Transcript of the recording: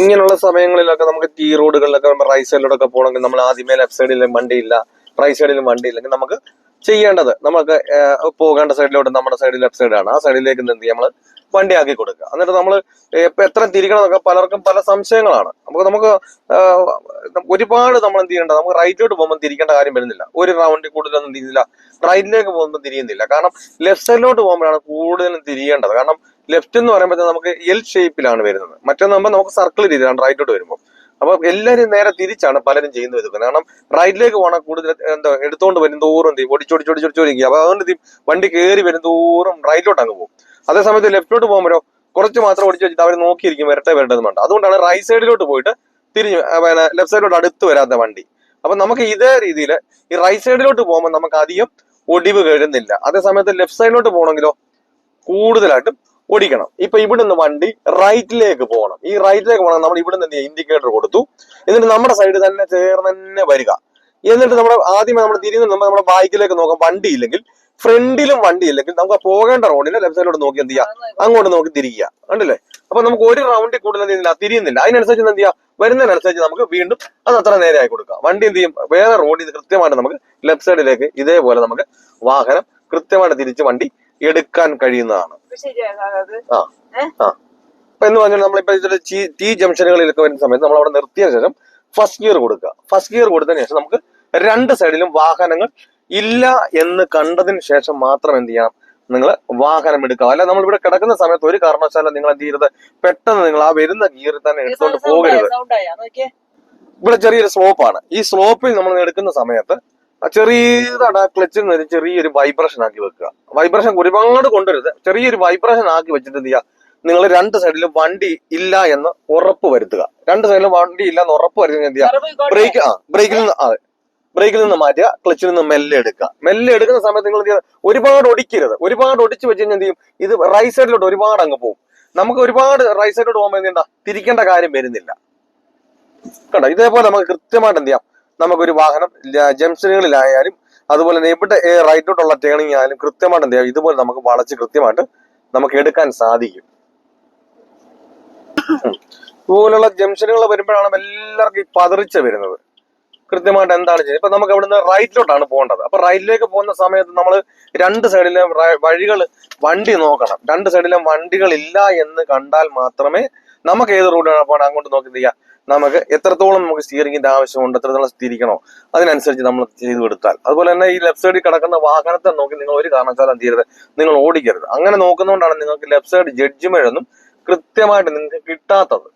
ഇങ്ങനെയുള്ള സമയങ്ങളിലൊക്കെ നമുക്ക് ടീ റോഡുകളിലൊക്കെ റൈറ്റ് സൈഡിലൂടെ പോകണമെങ്കിൽ നമ്മൾ ആദ്യമേ ലെഫ്റ്റ് സൈഡിലും വണ്ടിയില്ല റൈറ്റ് സൈഡിലും വണ്ടിയില്ലെങ്കിൽ നമുക്ക് ചെയ്യേണ്ടത്. നമുക്ക് പോകേണ്ട സൈഡിലോട്ട് നമ്മുടെ സൈഡിൽ ലെഫ്റ്റ് സൈഡാണ് ആ സൈഡിലേക്ക് എന്ത് ചെയ്യും നമ്മൾ വണ്ടി ആക്കി കൊടുക്കുക. എന്നിട്ട് നമ്മൾ ഇപ്പൊ എത്ര തിരിക്കണമെന്നൊക്കെ പലർക്കും പല സംശയങ്ങളാണ്. നമുക്ക് നമുക്ക് ഒരുപാട് നമ്മൾ എന്ത് ചെയ്യേണ്ടത് നമുക്ക് റൈറ്റിലോട്ട് പോകുമ്പോൾ തിരിക്കേണ്ട കാര്യം വരുന്നില്ല. ഒരു റൗണ്ടിൽ കൂടുതലൊന്നും തിരിയുന്നില്ല. റൈറ്റിലേക്ക് പോകുമ്പോൾ തിരിയുന്നില്ല. കാരണം ലെഫ്റ്റ് സൈഡിലോട്ട് പോകുമ്പോഴാണ് കൂടുതലും തിരിയേണ്ടത്. കാരണം ലെഫ്റ്റ് എന്ന് പറയുമ്പോൾ നമുക്ക് എൽ ഷേപ്പിലാണ് വരുന്നത്. മറ്റൊന്നാകുമ്പോൾ നമുക്ക് സർക്കിൾ രീതിയിലാണ് റൈറ്റോട്ട് വരുമ്പോൾ അപ്പൊ എല്ലാവരും നേരെ തിരിച്ചാണ് പലരും ചെയ്യുന്നത് ഇതൊക്കെ. കാരണം റൈറ്റിലേക്ക് പോകണം കൂടുതൽ എന്താ എടുത്തോണ്ട് വരും തോറും എന്ത് ചെയ്യും? ഒടിച്ചൊടിച്ചൊടിച്ചൊടിച്ചൊടിക്കുക അപ്പൊ അതുകൊണ്ട് വണ്ടി കയറി തോറും റൈറ്റിലോട്ട് അങ്ങ് പോകും. അതേസമയത്ത് ലെഫ്റ്റിലോട്ട് പോകുമ്പോഴോ കുറച്ച് മാത്രം ഒടിച്ചു വെച്ചിട്ട് അവർ നോക്കിയിരിക്കും വരട്ടെ വരട്ടെ വേണ്ട അതുകൊണ്ടാണ് റൈറ്റ് സൈഡിലോട്ട് പോയിട്ട് തിരിഞ്ഞു പിന്നെ ലെഫ്റ്റ് സൈഡിലോട്ട് അടുത്ത് വരാത്ത വണ്ടി. അപ്പൊ നമുക്ക് ഇതേ രീതിയിൽ ഈ റൈറ്റ് സൈഡിലോട്ട് പോകുമ്പോൾ നമുക്ക് അധികം ഒടിവ് കഴിയുന്നില്ല അതേസമയത്ത് ലെഫ്റ്റ് സൈഡിലോട്ട് പോകണമെങ്കിലോ കൂടുതലായിട്ടും ഓടിക്കണം. ഇപ്പൊ ഇവിടുന്ന് വണ്ടി റൈറ്റിലേക്ക് പോകണം. ഈ റൈറ്റിലേക്ക് പോകണം നമ്മൾ ഇവിടുന്ന് എന്ത് ഇൻഡിക്കേറ്റർ കൊടുത്തു. എന്നിട്ട് നമ്മുടെ സൈഡ് തന്നെ ചേർന്ന് തന്നെ വരിക. എന്നിട്ട് നമ്മുടെ ആദ്യമേ നമ്മൾ തിരിഞ്ഞ് നമ്മൾ നമ്മുടെ ബൈക്കിലേക്ക് നോക്കാം. വണ്ടി ഇല്ലെങ്കിൽ ഫ്രണ്ടിലും വണ്ടി ഇല്ലെങ്കിൽ നമുക്ക് പോകേണ്ട റോഡിന്റെ ലെഫ്റ്റ് സൈഡിലോട്ട് നോക്കി എന്ത് ചെയ്യാം? അങ്ങോട്ട് നോക്കി തിരിക്കുക. കണ്ടില്ലേ? അപ്പൊ നമുക്ക് ഒരു റൗണ്ടിൽ കൂടുതൽ എന്ത് തിരിയുന്നില്ല. അതിനനുസരിച്ച് എന്ത് ചെയ്യാം? വരുന്നതിനനുസരിച്ച് നമുക്ക് വീണ്ടും അത് അത്ര നേരെ ആയി കൊടുക്കാം. വണ്ടി എന്ത് ചെയ്യും? വേറെ റോഡിൽ കൃത്യമായിട്ട് നമുക്ക് ലെഫ്റ്റ് സൈഡിലേക്ക് ഇതേപോലെ നമുക്ക് വാഹനം കൃത്യമായിട്ട് തിരിച്ച് വണ്ടി എടുക്കാൻ കഴിയുന്നതാണ്. അപ്പൊ എന്ന് പറഞ്ഞാൽ നമ്മളിപ്പോ ഇതിൽ ടി ജംഗ്ഷനുകളിലൊക്കെ വരുന്ന സമയത്ത് നമ്മൾ അവിടെ നിർത്തിയ ശേഷം ഫസ്റ്റ് ഗിയർ കൊടുക്കുക. ഫസ്റ്റ് ഗിയർ കൊടുത്തതിന് ശേഷം നമുക്ക് രണ്ട് സൈഡിലും വാഹനങ്ങൾ ഇല്ല എന്ന് കണ്ടതിന് ശേഷം മാത്രം എന്ത് ചെയ്യണം നിങ്ങൾ വാഹനം എടുക്കുക. അല്ല നമ്മൾ ഇവിടെ കിടക്കുന്ന സമയത്ത് ഒരു കാരണവശാലും നിങ്ങൾ എന്ത് ചെയ്യരുത്? പെട്ടെന്ന് നിങ്ങൾ ആ വരുന്ന ഗിയറിൽ തന്നെ എടുത്തുകൊണ്ട് പോകരുത്. ഇവിടെ ചെറിയൊരു സ്ലോപ്പാണ് ഈ സ്ലോപ്പിൽ നമ്മൾ എടുക്കുന്ന സമയത്ത് ചെറിയതാണ് ആ ക്ലച്ചിൽ നിന്ന് ചെറിയൊരു വൈബ്രേഷൻ ആക്കി വെക്കുക. വൈബ്രേഷൻ ഒരുപാട് കൊണ്ടുവരുത് ചെറിയൊരു വൈബ്രേഷൻ ആക്കി വെച്ചിട്ട് എന്ത് ചെയ്യുക? നിങ്ങൾ രണ്ട് സൈഡിലും വണ്ടി ഇല്ല എന്ന് ഉറപ്പ് വരുത്തുക. രണ്ട് സൈഡിലും വണ്ടി ഇല്ല എന്ന് ഉറപ്പ് വരുത്തുക എന്ത് ചെയ്യുക? ബ്രേക്ക് ആ ബ്രേക്കിൽ നിന്ന് അതെ. ബ്രേക്കിൽ നിന്ന് മാറ്റുക ക്ലച്ചിൽ നിന്ന് മെല്ലെ എടുക്കുക. മെല്ലെ എടുക്കുന്ന സമയത്ത് നിങ്ങൾ എന്ത് ചെയ്യുക? ഒരുപാട് ഒടിക്കരുത്. ഒരുപാട് ഒടിച്ച് വെച്ച് കഴിഞ്ഞാൽ എന്ത് ചെയ്യും? ഇത് റൈറ്റ് സൈഡിലോട്ട് ഒരുപാട് അങ്ങ് പോകും. നമുക്ക് ഒരുപാട് റൈറ്റ് സൈഡിലോട്ട് പോകുമ്പോൾ എന്ത് ചെയ്യണ്ട തിരിക്കേണ്ട കാര്യം വരുന്നില്ല. കണ്ടോ? ഇതേപോലെ നമുക്ക് കൃത്യമായിട്ട് എന്ത് ചെയ്യാം? നമുക്കൊരു വാഹനം ജംഗ്ഷനുകളിലായാലും അതുപോലെ തന്നെ എവിടെ റൈറ്റോട്ടുള്ള ടേണിംഗ് ആയാലും കൃത്യമായിട്ട് എന്ത് ചെയ്യാം? ഇതുപോലെ നമുക്ക് വളച്ച് കൃത്യമായിട്ട് നമുക്ക് എടുക്കാൻ സാധിക്കും. ഇതുപോലുള്ള ജംഗ്ഷനുകൾ വരുമ്പോഴാണ് എല്ലാവർക്കും ഈ പതറിച്ച വരുന്നത്. കൃത്യമായിട്ട് എന്താണ് ചെയ്യുന്നത്? ഇപ്പൊ നമുക്ക് അവിടുന്ന് റൈറ്റിലോട്ടാണ് പോകേണ്ടത്. അപ്പൊ റൈറ്റിലേക്ക് പോകുന്ന സമയത്ത് നമ്മൾ രണ്ട് സൈഡിലും വഴികൾ വണ്ടി നോക്കണം. രണ്ട് സൈഡിലും വണ്ടികൾ ഇല്ല എന്ന് കണ്ടാൽ മാത്രമേ നമുക്ക് ഏത് റൂട്ടാണ് പോകണം അങ്ങോട്ട് നോക്കി ചെയ്യാം നമുക്ക് എത്രത്തോളം നമുക്ക് സ്റ്റിയറിംഗിന്റെ ആവശ്യമുണ്ട് എത്രത്തോളം തിരിക്കണോ അതിനനുസരിച്ച് നമ്മൾ ചെയ്തു കൊടുത്താൽ അതുപോലെ തന്നെ ഈ ലെഫ്റ്റ് സൈഡിൽ കിടക്കുന്ന വാഹനത്തെ നോക്കി നിങ്ങൾ ഒരു കാരണവശാലും ചെയ്യരുത് നിങ്ങൾ ഓടിക്കരുത്. അങ്ങനെ നോക്കുന്നതുകൊണ്ടാണ് നിങ്ങൾക്ക് ലെഫ്റ്റ് സൈഡ് ജഡ്ജ്മെന്റ് ഒന്നും കൃത്യമായിട്ട് നിങ്ങൾക്ക് കിട്ടാത്തത്.